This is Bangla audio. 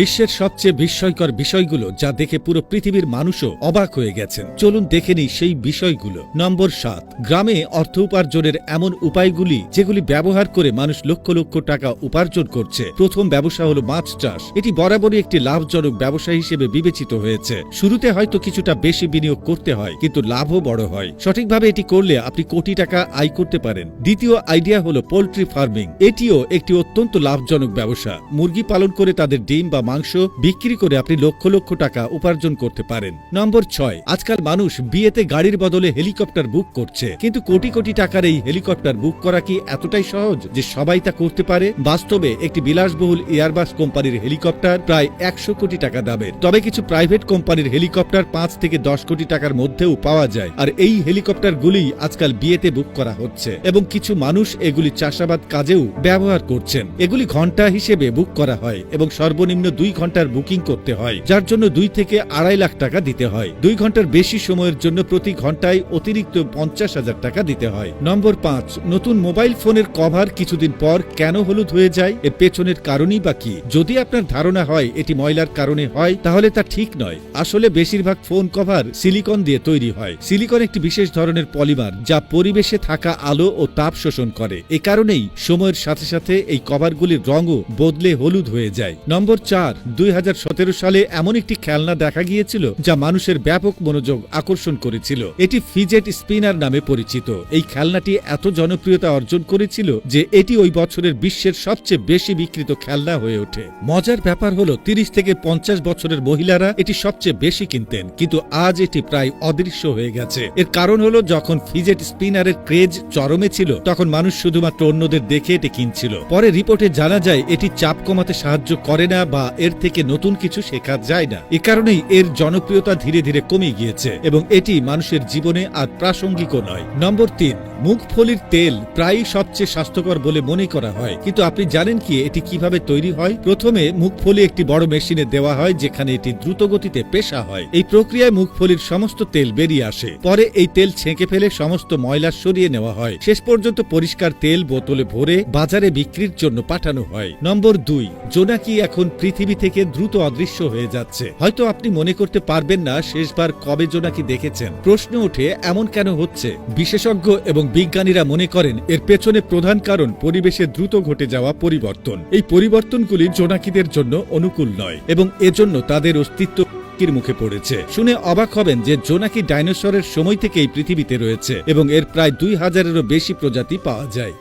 বিশ্বের সবচেয়ে বিস্ময়কর বিষয়গুলো যা দেখে পুরো পৃথিবীর মানুষও অবাক হয়ে গেছেন। চলুন দেখে নিই সেই বিষয়গুলো। নম্বর সাত, গ্রামে অর্থ উপার্জনের এমন উপায়গুলি যেগুলি ব্যবহার করে মানুষ লক্ষ লক্ষ টাকা উপার্জন করছে। প্রথম ব্যবসা হলো মাছ চাষ। এটি বরাবরই একটি লাভজনক ব্যবসা হিসেবে বিবেচিত হয়েছে। শুরুতে হয়তো কিছুটা বেশি বিনিয়োগ করতে হয়, কিন্তু লাভও বড় হয়। সঠিকভাবে এটি করলে আপনি কোটি টাকা আয় করতে পারেন। দ্বিতীয় আইডিয়া হলো পোল্ট্রি ফার্মিং। এটিও একটি অত্যন্ত লাভজনক ব্যবসা। মুরগি পালন করে তাদের ডিম বা মাংস বিক্রি করে আপনি লক্ষ লক্ষ টাকা উপার্জন করতে পারেন। নম্বর ছয়, আজকাল মানুষ বিয়েতে গাড়ির বদলে হেলিকপ্টার বুক করছে। কিন্তু কোটি কোটি টাকার এই হেলিকপ্টার বুক করা কি এতটাই সহজ যে সবাই তা করতে পারে? বাস্তবে একটি বিলাসবহুল এয়ারবাস কোম্পানির হেলিকপ্টার প্রায় একশো কোটি টাকা দামের। তবে কিছু প্রাইভেট কোম্পানির হেলিকপ্টার পাঁচ থেকে দশ কোটি টাকার মধ্যেও পাওয়া যায়। আর এই হেলিকপ্টারগুলি আজকাল বিয়েতে বুক করা হচ্ছে। এবং কিছু মানুষ এগুলি চাষাবাদ কাজেও ব্যবহার করছেন। এগুলি ঘণ্টা হিসেবে বুক করা হয়। এবং সর্বনিম্ন দুই ঘণ্টার বুকিং করতে হয়, যার জন্য দুই থেকে আড়াই লাখ টাকা দিতে হয়। দুই ঘণ্টার বেশি সময়ের জন্য প্রতি ঘন্টায় অতিরিক্ত পঞ্চাশ হাজার টাকা দিতে হয়। নম্বর পাঁচ, নতুন মোবাইল ফোনের কভার কিছুদিন পর কেন হলুদ হয়ে যায়? এর পেছনের কারণই বা কি? যদি আপনার ধারণা হয় এটি ময়লার কারণে হয়, তাহলে তা ঠিক নয়। আসলে বেশিরভাগ ফোন কভার সিলিকন দিয়ে তৈরি হয়। সিলিকন একটি বিশেষ ধরনের পলিমার, যা পরিবেশে থাকা আলো ও তাপ শোষণ করে। এ কারণেই সময়ের সাথে সাথে এই কভারগুলির রঙও বদলে হলুদ হয়ে যায়। নম্বর চার দুই হাজার সতেরো সালে এমন একটি খেলনা দেখা গিয়েছিল যা মানুষের ব্যাপক মনোযোগ আকর্ষণ করেছিল। এটি ফিজেট স্পিনার নামে পরিচিত। এই খেলনাটি এত জনপ্রিয়তা অর্জন করেছিল যে এটি ওই বছরের বিশ্বের সবচেয়ে বেশি বিক্রিত খেলনা হয়ে ওঠে। মজার ব্যাপার হলো, তিরিশ থেকে পঞ্চাশ বছরের মহিলারা এটি সবচেয়ে বেশি কিনতেন, কিন্তু আজ এটি প্রায় অদৃশ্য হয়ে গেছে। এর কারণ হলো, যখন ফিজেট স্পিনারের ক্রেজ চরমে ছিল, তখন মানুষ শুধুমাত্র অন্যদের দেখে এটি কিনছিল। পরে রিপোর্টে জানা যায়, এটি চাপ কমাতে সাহায্য করে না বা এর থেকে নতুন কিছু শেখা যায় না। এ কারণেই এর জনপ্রিয়তা ধীরে ধীরে কমে গিয়েছে এবং এটি মানুষের জীবনে আর প্রাসঙ্গিকও নয়। নম্বর তিন মুগফলির তেল প্রায়ই সবচেয়ে স্বাস্থ্যকর বলে মনে করা হয়। কিন্তু আপনি জানেন কি এটি কীভাবে তৈরি হয়? প্রথমে মুগফলি একটি বড় মেশিনে দেওয়া হয়, যেখানে এটি দ্রুত গতিতে পেশা হয়। এই প্রক্রিয়ায় মুগফলির সমস্ত তেল বেরিয়ে আসে। পরে এই তেল ছেঁকে ফেলে সমস্ত ময়লা সরিয়ে নেওয়া হয়। শেষ পর্যন্ত পরিষ্কার তেল বোতলে ভরে বাজারে বিক্রির জন্য পাঠানো হয়। নম্বর দুই, জোনাকি এখন পৃথিবী থেকে দ্রুত অদৃশ্য হয়ে যাচ্ছে। হয়তো আপনি মনে করতে পারবেন না শেষবার কবে জোনাকি দেখেছেন। প্রশ্ন ওঠে, এমন কেন হচ্ছে? বিশেষজ্ঞ এবং বিজ্ঞানীরা মনে করেন, এর পেছনে প্রধান কারণ পরিবেশে দ্রুত ঘটে যাওয়া পরিবর্তন। এই পরিবর্তনগুলি জোনাকিদের জন্য অনুকূল নয় এবং এজন্য তাদের অস্তিত্ব মুখে পড়েছে। শুনে অবাক হবেন যে জোনাকি ডাইনোসরের সময় থেকেই পৃথিবীতে রয়েছে এবং এর প্রায় দুই হাজারেরও বেশি প্রজাতি পাওয়া যায়।